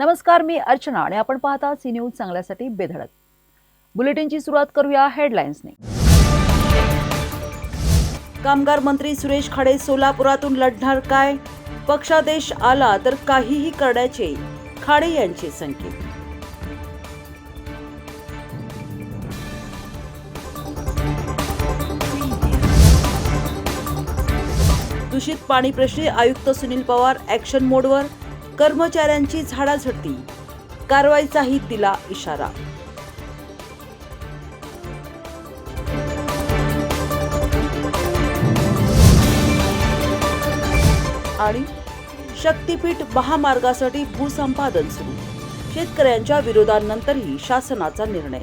नमस्कार मी अर्चना आणि आपण पाहता सी न्यूज चांगल्यासाठी बेधडक. बुलेटिनची सुरुवात करूया हेडलाईन्सने कामगार मंत्री सुरेश खाडे सोलापुरातून लढणार काय? पक्षादेश आला तर काहीही करण्याचे खाडे यांचे संकेत. दूषित पाणी प्रश्नी आयुक्त सुनील पवार ऍक्शन मोडवर कर्मचाऱ्यांची झाडाझडती. कारवाईचाही दिला इशारा. आणि शक्तीपीठ महामार्गासाठी भूसंपादन सुरू. शेतकऱ्यांच्या विरोधानंतरही शासनाचा निर्णय.